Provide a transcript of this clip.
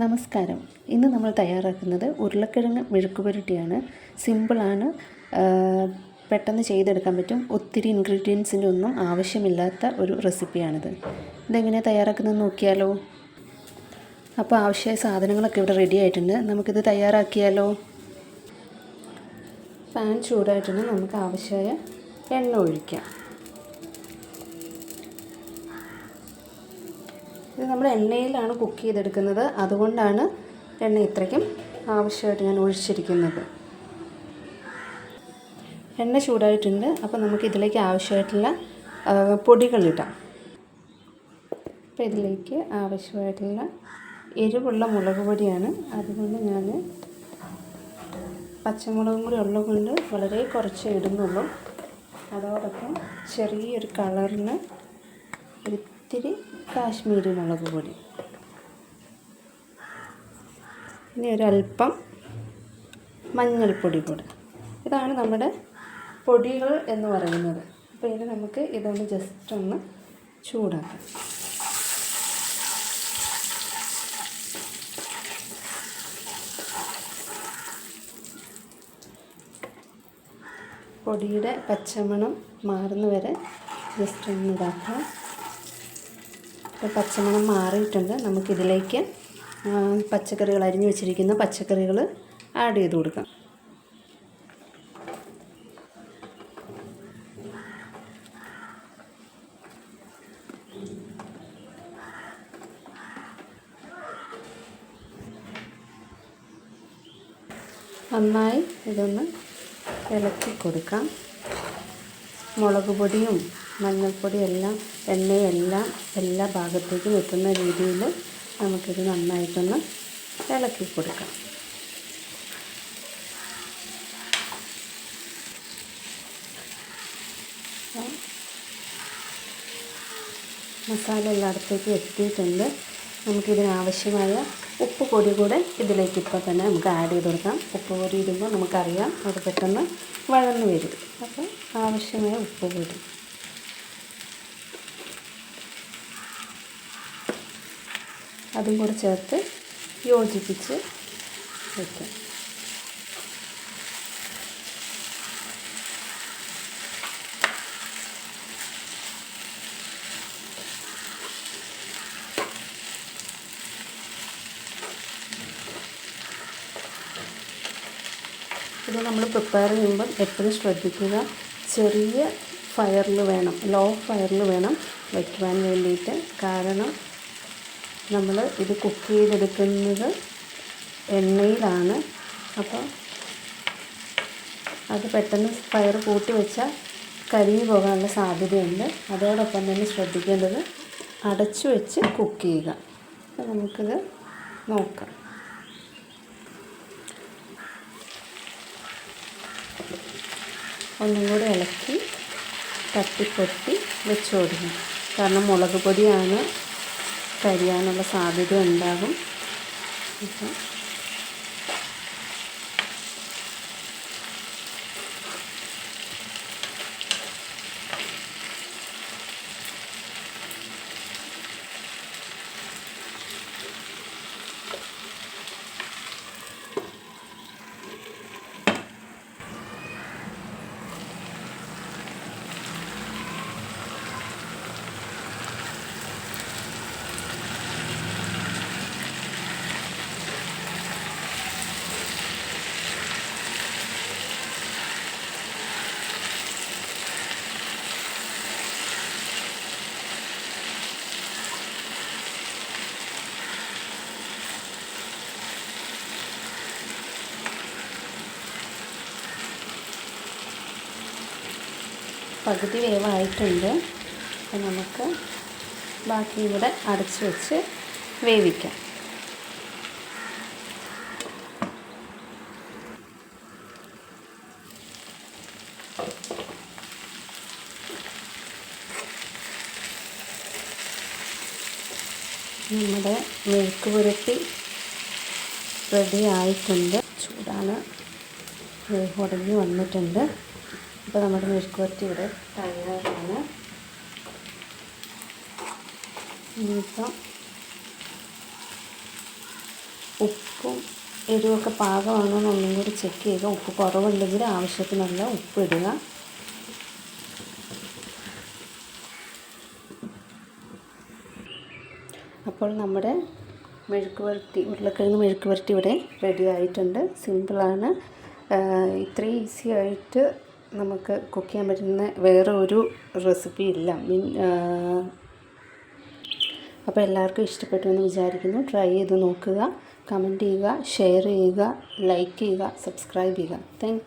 നമസ്കാരം. ഇന്ന് നമ്മൾ തയ്യാറാക്കുന്നത് ഉരുളക്കിഴങ്ങ് മെഴുക്ക് പുരട്ടിയാണ് സിമ്പിളാണ് പെട്ടെന്ന് ചെയ്തെടുക്കാൻ പറ്റും. ഒത്തിരി ഇൻഗ്രീഡിയൻസിന്റെ ഒന്നും ആവശ്യമില്ലാത്ത ഒരു റെസിപ്പിയാണിത്. ഇതെങ്ങനെയാണ് തയ്യാറാക്കുന്നത് നോക്കിയാലോ? അപ്പോൾ ആവശ്യമായ സാധനങ്ങളൊക്കെ ഇവിടെ റെഡി ആയിട്ടുണ്ട്. നമുക്കിത് തയ്യാറാക്കിയാലോ? പാൻ ചൂടായിട്ടുണ്ട് നമുക്ക് ആവശ്യമായ എണ്ണ ഒഴിക്കാം. നമ്മൾ എണ്ണയിലാണ് കുക്ക് ചെയ്തെടുക്കുന്നത്. അതുകൊണ്ടാണ് എണ്ണ ഇത്രയ്ക്കും ആവശ്യമായിട്ട് ഞാൻ ഒഴിച്ചിരിക്കുന്നത്. എണ്ണ ചൂടായിട്ടുണ്ട്. അപ്പോൾ നമുക്ക് ഇതിലേക്ക് ആവശ്യമായിട്ടുള്ള പൊടികളിടാം അപ്പോൾ ഇതിലേക്ക് ആവശ്യമായിട്ടുള്ള എരിവുള്ള മുളക് പൊടിയാണ്. അതുകൊണ്ട് ഞാൻ പച്ചമുളകും കൂടി ഉള്ളതുകൊണ്ട് വളരെ കുറച്ച് ഇടുന്നുള്ളൂ. അതോടൊപ്പം ചെറിയൊരു കളറിന് ഒരിത്തിരി കാശ്മീരി മുളക് പൊടി. ഇനി ഒരല്പം മഞ്ഞൾപ്പൊടി കൂടെ. ഇതാണ് നമ്മുടെ പൊടികൾ എന്ന് പറയുന്നത്. അപ്പോൾ ഇനി നമുക്ക് ഇതൊന്ന് ജസ്റ്റ് ഒന്ന് ചൂടാക്കാം. പൊടിയുടെ പച്ചമണം മാറുന്നവരെ ജസ്റ്റ് ഒന്ന് ഇതാക്കാം. ഇപ്പോൾ പച്ചമണം മാറിയിട്ടുണ്ട്. നമുക്കിതിലേക്ക് പച്ചക്കറികൾ അരിഞ്ഞു വെച്ചിരിക്കുന്ന പച്ചക്കറികൾ ആഡ് ചെയ്ത് കൊടുക്കാം. നന്നായി ഇതൊന്ന് ഇളക്കി കൊടുക്കാം. മുളക് പൊടിയും മഞ്ഞൾപ്പൊടിയും എല്ലാം എണ്ണയെല്ലാം എല്ലാ ഭാഗത്തേക്കും എത്തുന്ന രീതിയിൽ നമുക്കിത് നന്നായിട്ടൊന്ന് ഇളക്കി കൊടുക്കാം മസാല എല്ലായിടത്തേക്കും എത്തിയിട്ടുണ്ട്. നമുക്കിതിനാവശ്യമായ ഉപ്പ് പൊടി കൂടെ ഇതിലേക്ക് ഇപ്പോൾ തന്നെ നമുക്ക് ആഡ് ചെയ്ത് കൊടുക്കാം. ഉപ്പ് പൊടി ഇടുമ്പോൾ നമുക്കറിയാം അത് പെട്ടെന്ന് വഴന്ന് വരും. അപ്പോൾ ആവശ്യമായ ഉപ്പ് പൊടി. അതും കൂടി ചേർത്ത് യോജിപ്പിച്ച് വയ്ക്കാം ഇത് നമ്മൾ പ്രിപ്പയർ ചെയ്യുമ്പം എപ്പോഴും ശ്രദ്ധിക്കുക. ചെറിയ ഫയറിൽ വേണം ലോ ഫയറിൽ വേണം വയ്ക്കുവാൻ വേണ്ടിയിട്ട്. കാരണം നമ്മൾ ഇത് കുക്ക് ചെയ്തെടുക്കുന്നത് എണ്ണയിലാണ്. അപ്പോൾ അത് പെട്ടെന്ന് ഫയർ കൂട്ടി വെച്ചാൽ കരിഞ്ഞു പോകാനുള്ള സാധ്യതയുണ്ട്. അതോടൊപ്പം തന്നെ ശ്രദ്ധിക്കേണ്ടത് അടച്ചു വെച്ച് കുക്ക് ചെയ്യുക. അപ്പോൾ നമുക്കിത് നോക്കാം. ഒന്നും കൂടെ ഇളക്കി തട്ടിപ്പൊട്ടി വെച്ച് കൊടുക്കണം. കാരണം മുളക് പൊടിയാണ് കരിയാനുള്ള സാധ്യത ഉണ്ടാകും. പകുതി വേവായിട്ടുണ്ട്. അപ്പം നമുക്ക് ബാക്കി ഇവിടെ അടച്ചു വെച്ച് വേവിക്കാം. നമ്മുടെ മെഴുക്ക് പുരട്ടി റെഡി ആയിട്ടുണ്ട്. ചൂടാണ്. ഉടഞ്ഞു വന്നിട്ടുണ്ട്. അപ്പോൾ നമ്മുടെ മെഴുക്കുവരട്ടി ഇവിടെ തയ്യാറാണ്. ഇനിയിപ്പം ഉപ്പും എരിവൊക്കെ പാകമാണോ എന്ന് ഒന്നും കൂടി ചെക്ക് ചെയ്യുക. ഉപ്പ് കുറവുണ്ടെങ്കിൽ ആവശ്യത്തിനുള്ള ഉപ്പ് ഇടുക. അപ്പോൾ നമ്മുടെ മെഴുക്ക് പുരട്ടി ഉരുളക്കിഴങ്ങ് മെഴുക്ക് പുരട്ടി ഇവിടെ റെഡി ആയിട്ടുണ്ട്. സിമ്പിളാണ് ഇത്രയും ഈസി ആയിട്ട് നമുക്ക് കുക്ക് ചെയ്യാൻ പറ്റുന്ന വേറെ ഒരു റെസിപ്പി ഇല്ല. മീൻ അപ്പോൾ എല്ലാവർക്കും ഇഷ്ടപ്പെട്ടു എന്ന് വിചാരിക്കുന്നു. ട്രൈ ചെയ്ത് നോക്കുക കമന്റ് ചെയ്യുക ഷെയർ ചെയ്യുക ലൈക്ക് ചെയ്യുക സബ്സ്ക്രൈബ് ചെയ്യുക. താങ്ക്